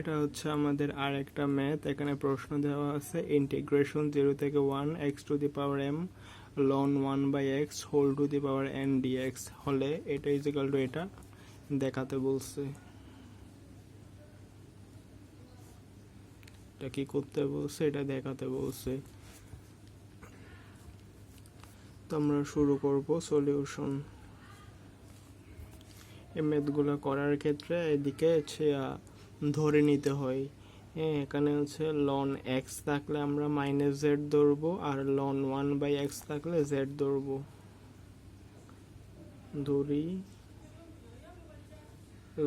এটা হচ্ছে আমাদের আর একটা ম্যাথ এখানে প্রশ্ন দেওয়া আছে ইন্টিগ্রেশন জিরো থেকে one x to the power m ln one by x whole to the power n d x হলে এটা ইজিক্যাল টু এটা দেখাতে বলছে। এটা কি করতে বলছে? এটা দেখাতে বলছে। তো আমরা শুরু করব সলিউশন এই ম্যাথগুলো করার ক্ষেত্রে এদিকে হচ্ছে ধরে নিতে হয়। হ্যাঁ এখানে হচ্ছে লন এক্স থাকলে আমরা মাইনাস জেড ধরবো আর লন ওয়ান বাই এক্স থাকলে জেড ধরবো। ধরি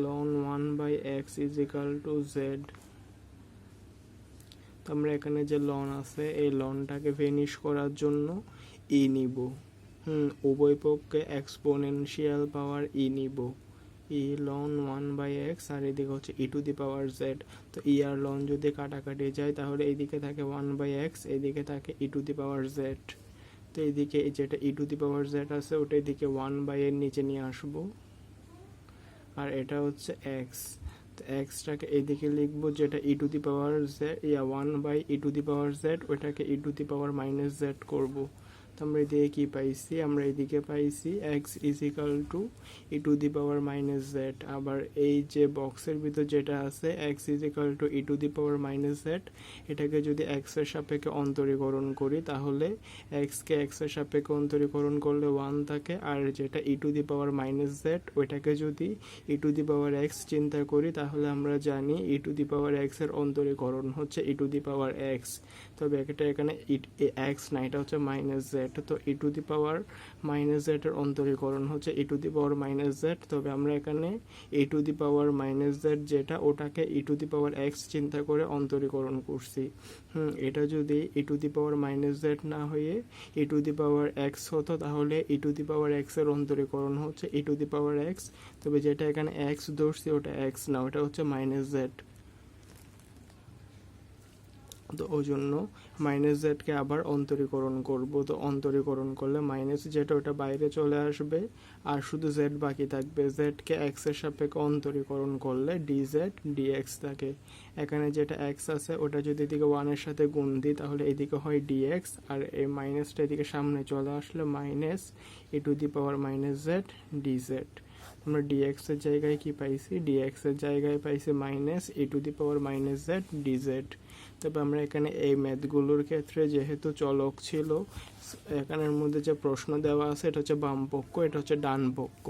ln one by x is equal to z তো আমরা এখানে যে লন আছে, এই লনটাকে ভেনিশ করার জন্য ই নিব। হুম, উভয় পক্ষে এক্সপোনেনশিয়াল পাওয়ার ই নিব। E ln one by x আর এদিকে হচ্ছে ই টু দি পাওয়ার জেড তো ই আর লন যদি কাটাকাটি যায়, তাহলে এইদিকে থাকে ওয়ান বাই এক্স এইদিকে থাকে ই টু দি পাওয়ার জেড তো এইদিকে এই যেটা ই টু দি পাওয়ার জেড আছে, ওটা এদিকে ওয়ান বাই এর নিচে নিয়ে আসব। আর এটা হচ্ছে এক্স তো এক্সটাকে এইদিকে লিখব, যেটা e to the power z yeah one by e to the power z ওইটাকে e to the power minus z করব। তো আমরা এদিকে কি পাইছি? আমরা এদিকে পাইছি। X is equal to e to the power minus z আবার এই যে বক্সের ভিতর যেটা আছে x is equal to e to the power minus z এটাকে যদি এক্সের সাপেক্ষে অন্তরীকরণ করি, তাহলে এক্সকে এক্সের সাপেক্ষে অন্তরীকরণ করলে ওয়ান থাকে, আর যেটা e to the power minus z ওইটাকে যদি ই টু দি পাওয়ার এক্স চিন্তা করি, তাহলে আমরা জানি ই টু দি পাওয়ার এক্সের অন্তরীকরণ হচ্ছে ই টু দি পাওয়ার এক্স তবে এটা এখানে ইট এক্স না, এটা হচ্ছে মাইনাস জেড তো e to the power minus z এর অন্তরীকরণ হচ্ছে e to the power minus z তবে আমরা এখানে e to the power minus z যেটা, ওটাকে ই টু দি পাওয়ার এক্স চিন্তা করে অন্তরীকরণ করছি। হুম, এটা যদি e to the power minus z না হয়ে ই টু দি পাওয়ার এক্স হতো, তাহলে ই টু দি পাওয়ার এক্সের অন্তরীকরণ হচ্ছে ই টু দি পাওয়ার এক্স তবে যেটা এখানে এক্স ধরছি, ওটা এক্স না, ওটা হচ্ছে মাইনাস জেড তো ওই জন্য মাইনাস জেডকে আবার অন্তরীকরণ করব। তো অন্তরীকরণ করলে মাইনাস যেটা ওটা বাইরে চলে আসবে আর শুধু জেড বাকি থাকবে। জেডকে এক্সের সাপেক্ষে অন্তরীকরণ করলে ডি জেড ডিএক্স থাকে। এখানে যেটা এক্স আছে ওটা যদি এদিকে ওয়ানের সাথে গুণ দিই তাহলে এদিকে হয় ডিএক্স আর এই মাইনাসটা এদিকে সামনে চলে আসলে minus e to the power minus z d z আমরা ডিএক্স এর জায়গায় কি পাইছি? ডিএক্স এর জায়গায় পাইছি minus e to the power minus z d z তবে আমরা এখানে এই ম্যাথগুলোর ক্ষেত্রে যেহেতু চলক ছিল এখানের মধ্যে যে প্রশ্ন দেওয়া আছে, এটা হচ্ছে বাম পক্ষ, এটা হচ্ছে ডান পক্ষ।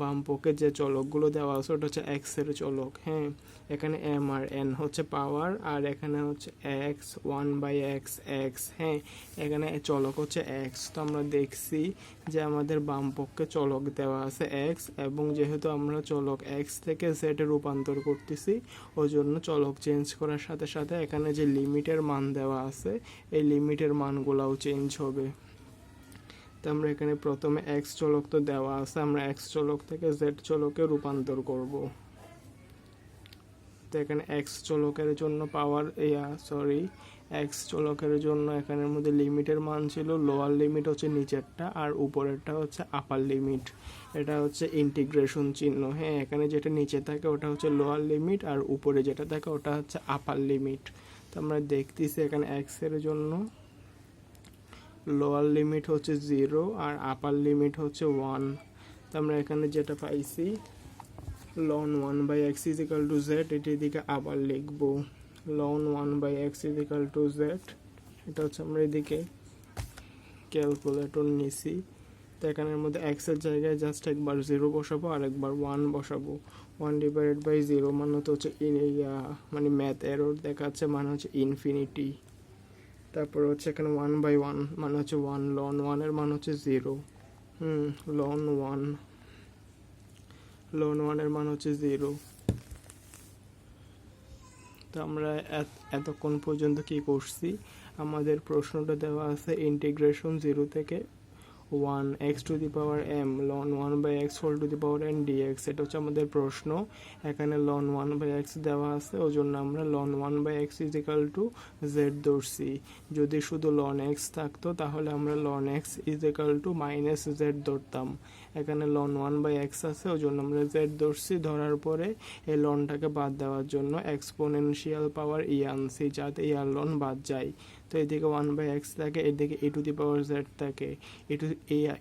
বাম পক্ষে যে চলকগুলো দেওয়া আছে, ওটা হচ্ছে এক্সের চলক হ্যাঁ? এখানে এম আর এন হচ্ছে পাওয়ার আর এখানে হচ্ছে x one by x x হ্যাঁ? এখানে চলক হচ্ছে এক্স তো আমরা দেখছি যে আমাদের বাম পক্ষে চলক দেওয়া আছে এক্স এবং যেহেতু আমরা চলক এক্স থেকে জেডে রূপান্তর করতেছি ওই জন্য চলক চেঞ্জ করার সাথে সাথে এখানে যে লিমিটের মান দেওয়া আছে, এই লিমিটের মানগুলাও চেঞ্জ হবে। তো আমরা এখানে প্রথমে এক্স চলক তো দেওয়া আছে, আমরা এক্স চলক থেকে জেড চলকে রূপান্তর করব। তো এখানে এক্স চলকের জন্য পাওয়ার ইয়া সরি এক্স চলকের জন্য এখানের মধ্যে লিমিটের মান ছিল লোয়ার লিমিট হচ্ছে নিচেরটা আর উপরেরটা হচ্ছে আপার লিমিট এটা হচ্ছে ইন্টিগ্রেশন চিহ্ন হ্যাঁ এখানে যেটা নিচে থাকে ওটা হচ্ছে লোয়ার লিমিট আর উপরে যেটা থাকে ওটা হচ্ছে আপার লিমিট তো আমরা দেখতেছি এখানে এক্সের জন্য লোয়ার লিমিট হচ্ছে জিরো আর আপার লিমিট হচ্ছে ওয়ান তো আমরা এখানে যেটা পাইছি ln one by x is equal to z এটির দিকে আবার লিখব। Ln one by x is equal to z এটা হচ্ছে আমরা এদিকে ক্যালকুলেটর নিছি। তো এখানের মধ্যে এক্সের জায়গায় জাস্ট একবার জিরো বসাবো, আর একবার ওয়ান বসাবো। ওয়ান ডিভাইডেড বাই জিরো মানে তো হচ্ছে মানে ম্যাথ এরর দেখাচ্ছে মানে হচ্ছে ইনফিনিটি তারপর হচ্ছে এখানে ওয়ান বাই ওয়ান মানে হচ্ছে ওয়ান লন ওয়ানের মান হচ্ছে zero hmm ln one ln ওয়ানের মান হচ্ছে জিরো তো আমরা এত- এতক্ষণ পর্যন্ত কি করছি? আমাদের প্রশ্নটা দেওয়া আছে ইন্টিগ্রেশন জিরো থেকে one x to the power m ln one by x whole to the power n d x এটা হচ্ছে আমাদের প্রশ্ন। এখানে লন ওয়ান বাই এক্স দেওয়া আছে, ওই জন্য আমরা ln one by x is equal to z ধরছি। যদি শুধু লন এক্স থাকতো, তাহলে আমরা ln x is equal to minus z ধরতাম। এখানে লন ওয়ান বাই এক্স আছে, ওই জন্য আমরা জেড ধরছি। ধরার পরে এই লনটাকে বাদ দেওয়ার জন্য এক্সপোনেনশিয়াল পাওয়ার ই আনছি, যাতে এই আর লন বাদ যায়। তো এদিকে ওয়ান বাই এক্স থাকে, এদিকে এ টু দি পাওয়ার জেড থাকে e to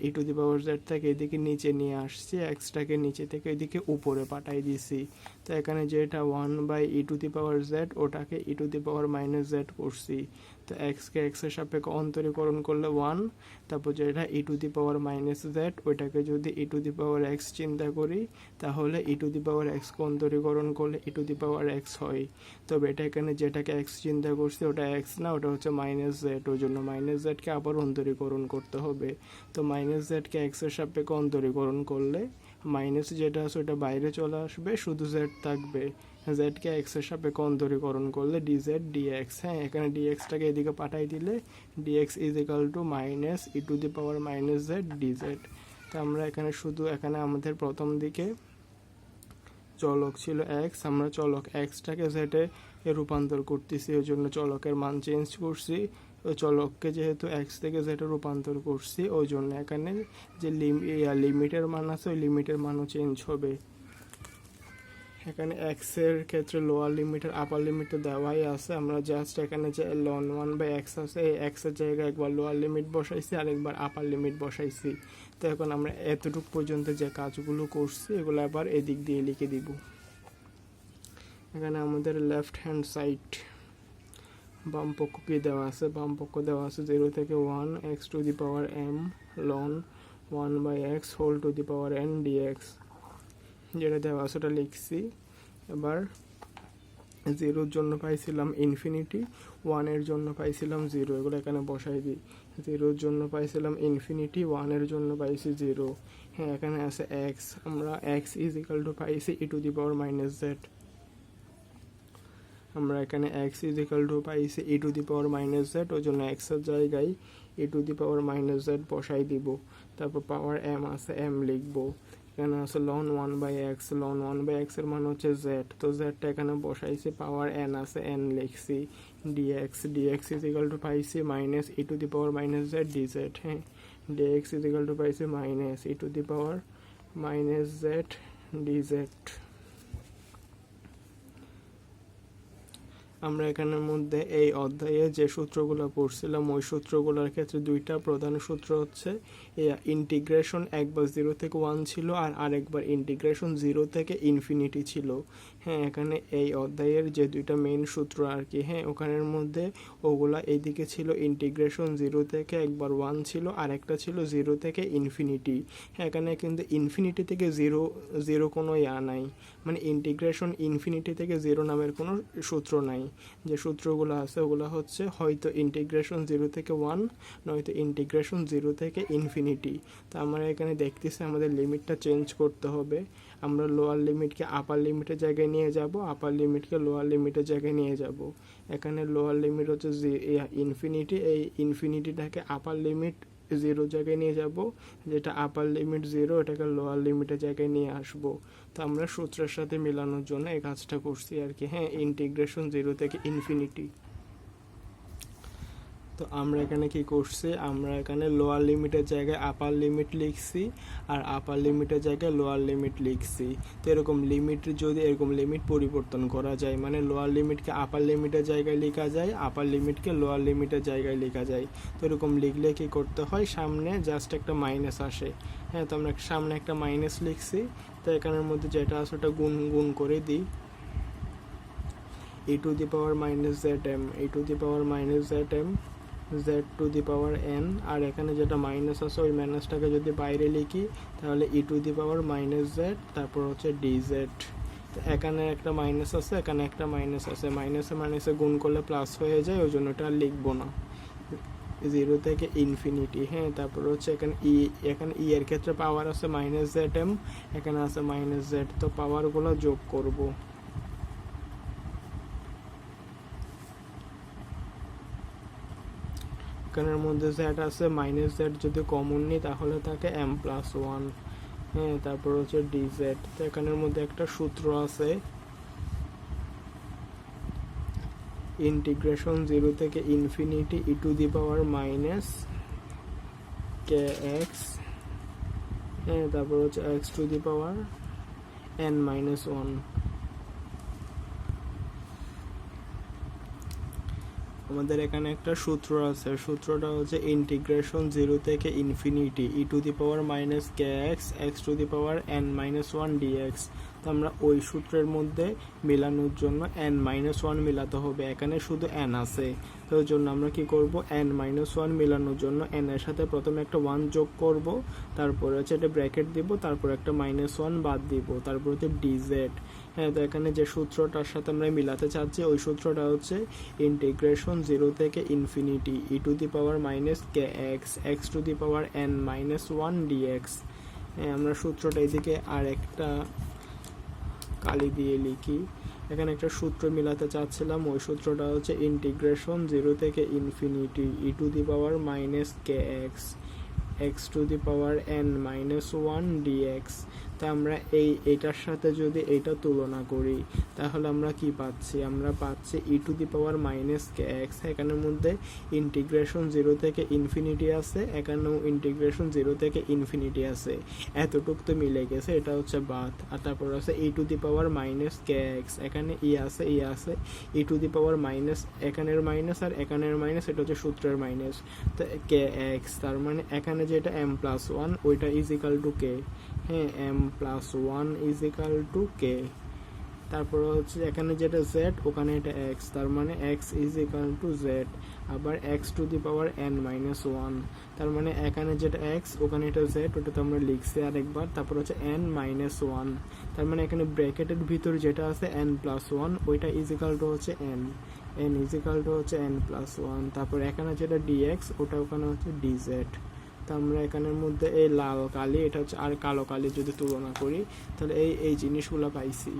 e to the power z থাকে, এদিকে নিচে নিয়ে আসছি এক্সটাকে নিচে থেকে এদিকে উপরে পাঠাই দিছি। তো এখানে যেটা one by e to the power z ওটাকে e to the power minus z করছি। তো এক্সকে এক্সের সাপেক্ষে অন্তরীকরণ করলে ওয়ান তারপর যেটা e to the power minus z ওইটাকে যদি ই টু দি পাওয়ার এক্স চিন্তা করি, তাহলে ই টু দি পাওয়ার এক্সকে অন্তরীকরণ করলে ই টু দি পাওয়ার এক্স হয়। তবে এটা এখানে যেটাকে এক্স চিন্তা করছি, ওটা এক্স না, ওটা হচ্ছে মাইনাস জেড ওই জন্য মাইনাস জেডকে আবার অন্তরীকরণ করতে হবে। তো মাইনাস জেডকে এক্সের সাপেক্ষে অন্তরীকরণ করলে মাইনাস যেটা আছে ওটা বাইরে চলে আসবে, শুধু জেড থাকবে। জেডকে এক্সের সাপেক্ষে অন্তরীকরণ করলে ডিজেড ডিএক্স হ্যাঁ এখানে ডি ডিএক্সটাকে এদিকে পাঠাই দিলে d x is equal to minus e to the power minus z d z তো আমরা এখানে শুধু, এখানে আমাদের প্রথম দিকে চলক ছিল এক্স আমরা চলক এক্সটাকে জেডে রূপান্তর করতেছি ওই জন্য চলকের মান চেঞ্জ করছি। ওই চলককে যেহেতু এক্স থেকে জেডে রূপান্তর করছি, ওই জন্য এখানে যে লিমিটের মান আছে, ওই লিমিটের মানও চেঞ্জ হবে। এখানে এক্সের ক্ষেত্রে লোয়ার লিমিটের আপার লিমিটে দেওয়াই আছে। আমরা জাস্ট এখানে যে লন ওয়ান বাই এক্স আছে, এই এক্সের জায়গায় একবার লোয়ার লিমিট বসাইছি আর একবার আপার লিমিট বসাইছি। তো এখন আমরা এতটুকু পর্যন্ত যে কাজগুলো করছি, এগুলো আবার এদিক দিয়ে লিখে দিব। এখানে আমাদের লেফট হ্যান্ড সাইড বাম পক্ষ কি দেওয়া আছে? বাম পক্ষ দেওয়া আছে জিরো থেকে one x to the power m ln one by x whole to the power n d x যেটা দেওয়া আছে, ওটা লিখছি। এবার জিরোর জন্য পাইছিলাম ইনফিনিটি ওয়ানের জন্য পাইছিলাম জিরো এগুলো এখানে বসাই দিই। জিরোর জন্য পাইছিলাম ইনফিনিটি ওয়ানের জন্য পাইছি জিরো হ্যাঁ এখানে আছে এক্স আমরা এক্স ইজ ইকাল টু পাইছি e to the power minus z আমরা এখানে এক্স ইজ ইকাল টু পাইছি e to the power minus z ওই জন্য এক্সের জায়গায় e to the power minus z বসাই দিব। তারপর পাওয়ার এম আছে এম লিখব। এখানে আছে ln one by X ln one by এক্সের মান হচ্ছে জেড তো জেডটা এখানে বসাইছি পাওয়ার এন আছে এন লিখছি। D X D X is equal to পাইছি minus E to the power minus Z D Z হ্যাঁ? ডিএক্স ইজ ইকাল টু পাইছি minus E to the power minus z DZ আমরা এখানের মধ্যে এই অধ্যায়ে যে সূত্রগুলো পড়ছিলাম, ওই সূত্রগুলোর ক্ষেত্রে দুইটা প্রধান সূত্র হচ্ছে ইন্টিগ্রেশন একবার জিরো থেকে ওয়ান ছিল আর আরেকবার ইন্টিগ্রেশন জিরো থেকে ইনফিনিটি ছিল। হ্যাঁ এখানে এই অধ্যায়ের যে দুইটা মেইন সূত্র আর কি হ্যাঁ ওখানের মধ্যে ওগুলা এইদিকে ছিল ইন্টিগ্রেশন জিরো থেকে একবার ওয়ান ছিল, আর একটা ছিল জিরো থেকে ইনফিনিটি হ্যাঁ এখানে কিন্তু ইনফিনিটি থেকে জিরো জিরো কোনো ইয়া নাই। মানে ইন্টিগ্রেশন ইনফিনিটি থেকে জিরো নামের কোনো সূত্র নাই। যে সূত্রগুলো আছে, ওগুলো হচ্ছে হয়তো ইন্টিগ্রেশন জিরো থেকে ওয়ান নয়তো ইন্টিগ্রেশন জিরো থেকে ইনফিনিটি তো আমরা এখানে দেখতেছি, আমাদের লিমিটটা চেঞ্জ করতে হবে। আমরা লোয়ার লিমিটকে আপার লিমিটের জায়গায় নিয়ে যাব আপার লিমিটকে লোয়ার লিমিটের জায়গায় নিয়ে যাব। এখানে লোয়ার লিমিট হচ্ছে ইনফিনিটি এই ইনফিনিটিটাকে আপার লিমিট জিরো জায়গায় নিয়ে যাব। যেটা আপার লিমিট জিরো এটাকে লোয়ার লিমিটের জায়গায় নিয়ে আসব। তো আমরা সূত্রের সাথে মেলানোর জন্য এই কাজটা করছি আর কি। হ্যাঁ ইন্টিগ্রেশন জিরো থেকে ইনফিনিটি তো আমরা এখানে কি করছি? আমরা এখানে লোয়ার লিমিটের জায়গায় আপার লিমিট লিখছি আর আপার লিমিটের জায়গায় লোয়ার লিমিট লিখছি। তো এরকম লিমিট যদি, এরকম লিমিট পরিবর্তন করা যায় মানে লোয়ার লিমিটকে আপার লিমিটের জায়গায় লেখা যায় আপার লিমিটকে লোয়ার লিমিটের জায়গায় লেখা যায়। তো এরকম লিখলে কি করতে হয়? সামনে জাস্ট একটা মাইনাস আসে। হ্যাঁ তো আমরা সামনে একটা মাইনাস লিখছি। তো এখানের মধ্যে যেটা আছে ওটা গুণ গুণ করে দিই। e to the power minus zm e to the power minus zm z to the power n আর এখানে যেটা মাইনাস আছে, ওই মাইনাসটাকে যদি বাইরে লিখি, তাহলে e to the power minus z তারপর হচ্ছে ডি জেড এখানে একটা মাইনাস আছে, এখানে একটা মাইনাস আছে। মাইনাসে মাইনাসে গুণ করলে প্লাস হয়ে যায়, ওই জন্য এটা লিখব না। জিরো থেকে ইনফিনিটি হ্যাঁ তারপর হচ্ছে এখানে ই এখানে ই এর ক্ষেত্রে পাওয়ার আছে মাইনাস জেড এম এখানে আছে মাইনাস জেড তো পাওয়ারগুলো যোগ করব। এখানের মধ্যে জেড আছে মাইনাস জেড যদি কমন নিই, তাহলে থাকে এম প্লাস ওয়ান হ্যাঁ তারপর হচ্ছে ডি জেড তো এখানের মধ্যে একটা সূত্র আছে। ইন্টিগ্রেশন জিরো থেকে infinity e to the power minus k x হ্যাঁ তারপর হচ্ছে x to the power n minus one আমাদের এখানে একটা সূত্র আছে। সূত্রটা হচ্ছে ইন্টিগ্রেশন জিরো থেকে infinity e to the power minus k x x to the power n minus one d x তো আমরা ওই সূত্রের মধ্যে মেলানোর জন্য এন মাইনাস ওয়ান মেলাতে হবে। এখানে শুধু এন আছে। তো ওই জন্য আমরা কি করব? এন মাইনাস ওয়ান মেলানোর জন্য এন এর সাথে প্রথমে একটা ওয়ান যোগ করব। তারপরে হচ্ছে একটা ব্র্যাকেট দিব, তারপর একটা মাইনাস ওয়ান বাদ দিব। তারপর হচ্ছে ডিজেড হ্যাঁ তো এখানে যে সূত্রটার সাথে আমরা মিলাতে চাচ্ছি, ওই সূত্রটা হচ্ছে ইন্টিগ্রেশন জিরো থেকে infinity e to the power minus k x x to the power n minus one d x হ্যাঁ আমরা সূত্রটা এদিকে আর একটা কালি দিয়ে লিখি। এখানে একটা সূত্র মিলাতে চাচ্ছিলাম, ওই সূত্রটা হচ্ছে ইন্টিগ্রেশন জিরো থেকে infinity e to the power minus k x x to the power n minus one d x তা আমরা এই, এটার সাথে যদি এটা তুলনা করি, তাহলে আমরা কি পাচ্ছি? আমরা পাচ্ছি e to the power minus k x এখানের মধ্যে ইন্টিগ্রেশন জিরো থেকে ইনফিনিটি আছে, এখানেও ইন্টিগ্রেশন জিরো থেকে ইনফিনিটি আছে। এতটুক তো মিলে গেছে, এটা হচ্ছে বাদ। আর তারপর আছে e to the power minus k x এখানে ই আছে ই আছে e to the power minus এখানের মাইনাস আর এখানের মাইনাস এটা হচ্ছে সূত্রের মাইনাস তো কে এক্স তার মানে এখানে যেটা এম প্লাস ওয়ান ওইটা ইজ ইকাল টু কে হ্যাঁ m plus one is equal to k তারপর হচ্ছে এখানে যেটা জেড ওখানে এটা এক্স তার মানে x is equal to z আবার x to the power n minus one তার মানে এখানে যেটা এক্স ওখানে এটা জেড ওটা তো আমরা লিখছি আরেকবার। তারপর হচ্ছে এন মাইনাস ওয়ান তার মানে এখানে ব্র্যাকেটের ভিতর যেটা আছে এন প্লাস ওয়ান ওইটা ইজ ইকাল টু হচ্ছে n n is equal to হচ্ছে এন প্লাস ওয়ান তারপর এখানে যেটা ডিএক্স ওটা ওখানে হচ্ছে ডিজেড তো আমরা এখানের মধ্যে এই লাল কালি, এটা হচ্ছে আর কালো কালি যদি তুলনা করি, তাহলে এই এই জিনিসগুলো পাইছি।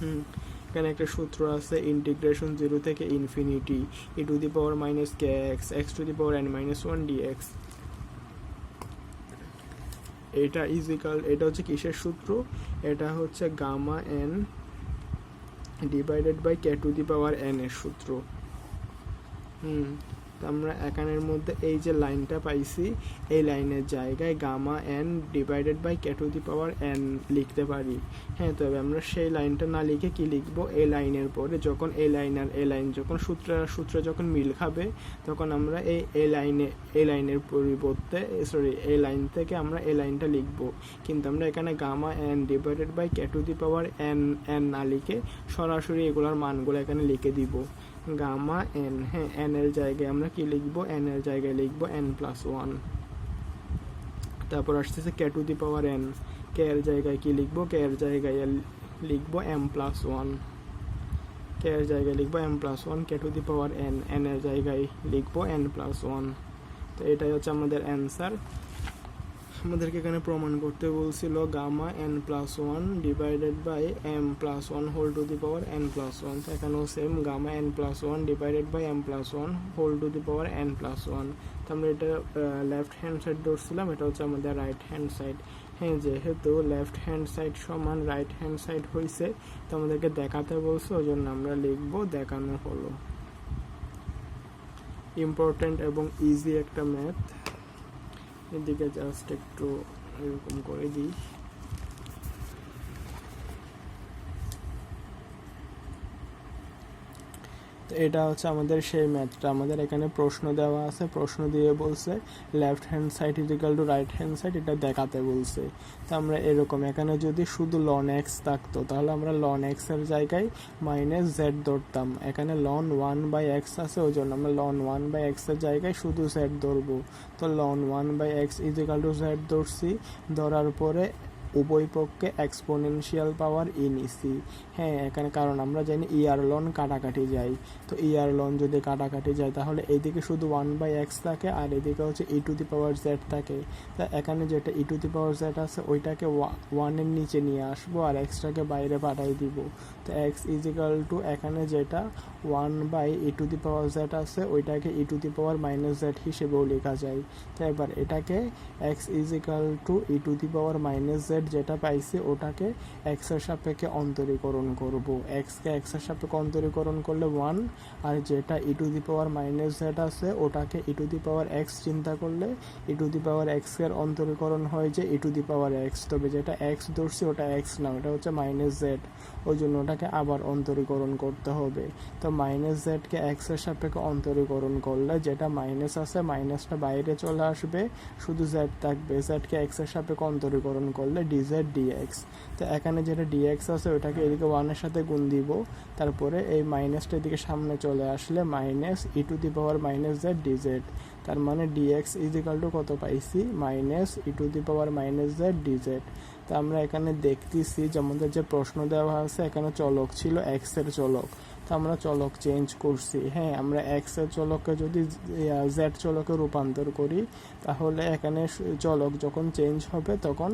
হুম, এখানে একটা সূত্র আছে ইন্টিগ্রেশন জিরো থেকে infinity e to the power minus k x x to the power n minus one d x এটা ইজিক্যাল এটা হচ্ছে কিসের সূত্র? এটা হচ্ছে gamma n divided by k to the power n এর সূত্র। হুম তো আমরা এখানের মধ্যে এই যে লাইনটা পাইছি, এই লাইনের জায়গায় gamma n divided by k the power n লিখতে পারি। হ্যাঁ তবে আমরা সেই লাইনটা না লিখে কি লিখব? এই লাইনের পরে যখন এই লাইন আর এই লাইন যখন সূত্র সূত্রে যখন মিল খাবে, তখন আমরা এই এই লাইনে এই লাইনের পরিবর্তে সরি এই লাইন থেকে আমরা এই লাইনটা লিখব। কিন্তু আমরা এখানে gamma n divided by k the power n n না লিখে সরাসরি এগুলোর মানগুলো এখানে লিখে দিব। গামা এন হ্যাঁ এন এর জায়গায় আমরা কি লিখব? এন এর জায়গায় লিখব এন প্লাস ওয়ান তারপর আসতেছে কে to the power N K এর জায়গায় কি লিখব? কে এর জায়গায় লিখব এম প্লাস ওয়ান কে এর জায়গায় লিখব m plus one k to the power n n এর জায়গায় লিখব এন প্লাস ওয়ান তো এটাই হচ্ছে আমাদের অ্যান্সার আমাদেরকে এখানে প্রমাণ করতে বলছিল gamma n plus one divided by m plus one whole to the power n plus one এখানেও same gamma n plus one divided by m plus one whole to the power n plus one তো আমরা এটা left hand side ধরছিলাম, এটা হচ্ছে আমাদের right hand side হ্যাঁ যেহেতু left hand side সমান রাইট হ্যান্ড সাইড হয়েছে তো আমাদেরকে দেখাতে বলছে ওই জন্য আমরা লিখব দেখানো হলো। ইম্পর্ট্যান্ট এবং ইজি একটা ম্যাথ এদিকে জাস্ট একটু এরকম করে দিই। এটা হচ্ছে আমাদের সেই ম্যাথটা। আমাদের এখানে প্রশ্ন দেওয়া আছে, প্রশ্ন দিয়ে বলছে left hand side is equal to right hand side এটা দেখাতে বলছে। তো আমরা এরকম, এখানে যদি শুধু লন এক্স থাকতো, তাহলে আমরা লন এক্সের জায়গায় মাইনাস জেড ধরতাম। এখানে লন ওয়ান বাই এক্স আছে, ওই জন্য আমরা লন ওয়ান বাই এক্সের জায়গায় শুধু জেড ধরবো। তো ln one by x is equal to z ধরছি, ধরার পরে উভয় পক্ষে এক্সপোনেনশিয়াল পাওয়ার ই নিছি হ্যাঁ এখানে কারণ আমরা জানি ইয়ার লন কাটাকাটি যাই তো ইয়ার লন যদি কাটাকাটি যায়, তাহলে এইদিকে শুধু ওয়ান বাই এক্স থাকে আর এদিকে হচ্ছে ই টু দি পাওয়ার জেড থাকে। তা এখানে যেটা ই টু দি পাওয়ার জেড আছে, ওইটাকে ওয়ানের নিচে নিয়ে আসব আর এক্সটাকে বাইরে পাঠাই দিব। তো এক্স ইজিক্যাল টু এখানে যেটা one by e to the power z আছে, ওইটাকে e to the power minus z হিসেবেও লেখা যায়। তো এবার এটাকে x is equal to e to the power minus z z যেটা পাইছি, ওটাকে এক্সের সাপেক্ষে অন্তরীকরণ করব। এক্সকে এক্সের সাপেক্ষে অন্তরীকরণ করলে ওয়ান আর যেটা e to the power minus z আছে, ওটাকে ই টু দি পাওয়ার এক্স চিন্তা করলে ই টু দি পাওয়ার এক্সের অন্তরীকরণ হয় যে ই টু দি পাওয়ার এক্স তবে যেটা এক্স ধরছি, ওটা এক্স না, ওটা হচ্ছে মাইনাস জেড ওই জন্য ওটাকে আবার অন্তরীকরণ করতে হবে। তো মাইনাস জেডকে এক্সের সাপেক্ষে অন্তরীকরণ করলে, যেটা মাইনাস আছে মাইনাসটা বাইরে চলে আসবে, শুধু জেড থাকবে। জেডকে এক্সের সাপেক্ষে অন্তরীকরণ করলে ডিজেড ডিএক্স তো এখানে যেটা ডিএক্স আছে, ওটাকে এদিকে ওয়ানের সাথে গুণ দিব। তারপরে এই মাইনাসটা এদিকে সামনে চলে আসলে minus e to the power minus z d z তার মানে d x is equal to কত পাইছি? Minus e to the power minus z d z তো আমরা এখানে দেখতেছি যে আমাদের যে প্রশ্ন দেওয়া আছে, এখানে চলক ছিল এক্সের চলক। তো আমরা চলক চেঞ্জ করছি। হ্যাঁ আমরা এক্সের চলককে যদি জেড চলকে রূপান্তর করি, তাহলে এখানে চলক যখন চেঞ্জ হবে, তখন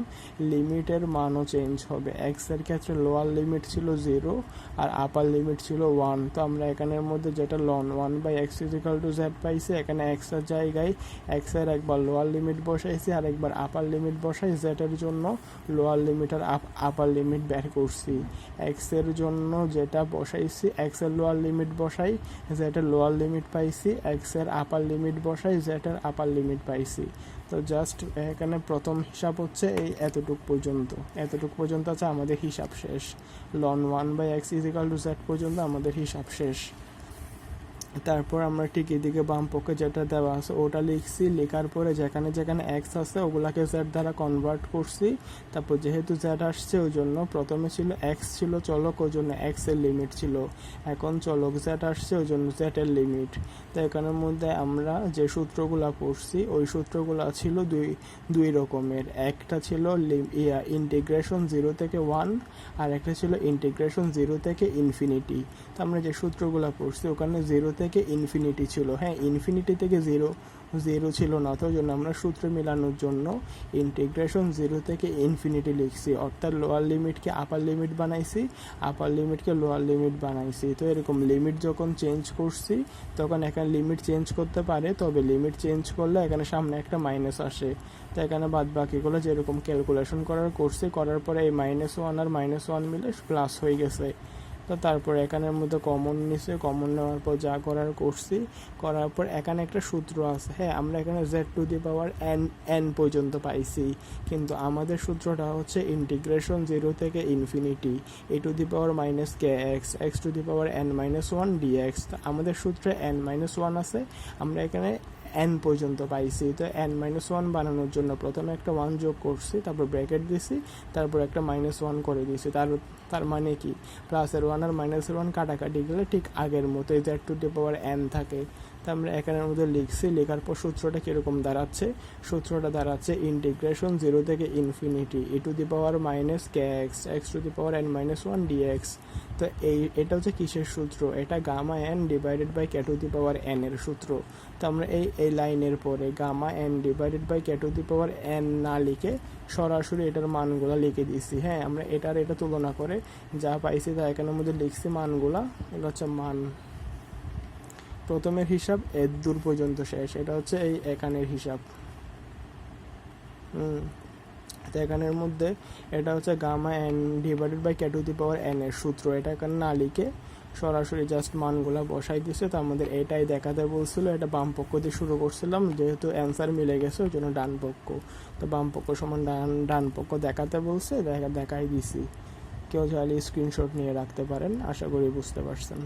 লিমিটের মানও চেঞ্জ হবে। এক্সের ক্ষেত্রে লোয়ার লিমিট ছিল জিরো আর আপার লিমিট ছিল ওয়ান তো আমরা এখানের মধ্যে যেটা ln one by x is equal to z পাইছি, এখানে এক্সের জায়গায় এক্সের একবার লোয়ার লিমিট বসাইছি আর একবার আপার লিমিট বসাই জেড এর জন্য লোয়ার লিমিট আর আপার লিমিট বের করছি। এক্সের জন্য যেটা বসাইছি এক্স এর লোয়ার লিমিট বসাই, জেটের লোয়ার লিমিট পাইছি, এক্সের আপার লিমিট বসাই, জেটের আপার লিমিট পাইছি। তো জাস্ট এখানে প্রথম হিসাব হচ্ছে এই এতটুক পর্যন্ত। এতটুক পর্যন্ত আছে আমাদের হিসাব শেষ। Ln one by x is equal to z পর্যন্ত আমাদের হিসাব শেষ। তারপর আমরা ঠিক এদিকে বাম পক্ষে যেটা দেওয়া আছে, ওটা লিখছি। লেখার পরে যেখানে যেখানে এক্স আছে, ওগুলাকে জেড দ্বারা কনভার্ট করছি। তারপর যেহেতু জেড আসছে ওই জন্য প্রথমে ছিল এক্স ছিল চলক ওই জন্য এক্সের লিমিট ছিল। এখন চলক জেড আসছে ওই জন্য জেড এর লিমিট তো এখানের মধ্যে আমরা যে সূত্রগুলো পড়ছি, ওই সূত্রগুলো ছিল দুই দুই রকমের। একটা ছিল ইন্টিগ্রেশন জিরো থেকে ওয়ান আর একটা ছিল ইন্টিগ্রেশন জিরো থেকে ইনফিনিটি তো আমরা যে সূত্রগুলো পড়ছি, ওখানে জিরো থেকে ইনফিনিটি ছিল। হ্যাঁ ইনফিনিটি থেকে জিরো জিরো ছিল না। তো জন্য আমরা সূত্র মেলানোর জন্য ইন্টিগ্রেশন জিরো থেকে ইনফিনিটি লিখছি। অর্থাৎ লোয়ার লিমিটকে আপার লিমিট বানাইছি আপার লিমিটকে লোয়ার লিমিট বানাইছি। তো এরকম লিমিট যখন চেঞ্জ করছি, তখন এখানে লিমিট চেঞ্জ করতে পারে, তবে লিমিট চেঞ্জ করলে এখানে সামনে একটা মাইনাস আসে। তো এখানে বাদ বাকিগুলো যেরকম ক্যালকুলেশন করার করছি করার পরে এই মাইনাস ওয়ান আর মাইনাস ওয়ান মিলে প্লাস হয়ে গেছে। তো তারপর এখানের মধ্যে কমন নিছে কমন নেওয়ার পর যা করার করছি, করার পর এখানে একটা সূত্র আছে। হ্যাঁ আমরা এখানে z to the power n n পর্যন্ত পাইছি, কিন্তু আমাদের সূত্রটা হচ্ছে ইন্টিগ্রেশন জিরো থেকে infinity e to the power minus k x x to the power n minus one dx আমাদের সূত্রে এন মাইনাস ওয়ান আছে, আমরা এখানে এন পর্যন্ত পাইছি। তো এন মাইনাস ওয়ান বানানোর জন্য প্রথমে একটা ওয়ান যোগ করছি, তারপর ব্র্যাকেট দিছি, তারপর একটা মাইনাস ওয়ান করে দিয়েছি। তার তার মানে কি? প্লাসের ওয়ান আর মাইনাসের ওয়ান কাটাকাটি গেলে ঠিক আগের মতো, এই যে টু দি পাওয়ার এন থাকে। তো আমরা এখানের মধ্যে লিখছি, লেখার পর সূত্রটা কীরকম দাঁড়াচ্ছে? সূত্রটা দাঁড়াচ্ছে ইন্টিগ্রেশন জিরো থেকে infinity e to the power minus k x x to the power n minus one dx তো এই, এটা হচ্ছে কিসের সূত্র? এটা gamma n divided by k to the power n এর সূত্র। তো আমরা এই এই লাইনের পরে gamma n divided by k to the power n না লিখে সরাসরি এটার মানগুলা লিখে দিছি হ্যাঁ আমরা এটার এটা তুলনা করে যা পাইছি তা এখানের মধ্যে লিখছি মানগুলা এগুলো হচ্ছে মান। প্রথমের হিসাব এর দূর পর্যন্ত শেষ। এটা হচ্ছে এই এখানের হিসাব। হুম। তো এখানের মধ্যে এটা হচ্ছে gamma n divided by k to the power n এর সূত্র। এটা এখানে না লিখে সরাসরি জাস্ট মানগুলা বসাই দিছে। তো আমাদের এটাই দেখাতে বলছিল। এটা বাম পক্ষ দিয়ে শুরু করছিলাম। যেহেতু অ্যান্সার মিলে গেছে, ওই জন্য ডান পক্ষ। তো বাম পক্ষ সমান ডান ডান পক্ষ দেখাতে বলছে। দেখা, দেখাই দিছি। কেউ চাইলে স্ক্রিনশট নিয়ে রাখতে পারেন। আশা করি বুঝতে পারছেন।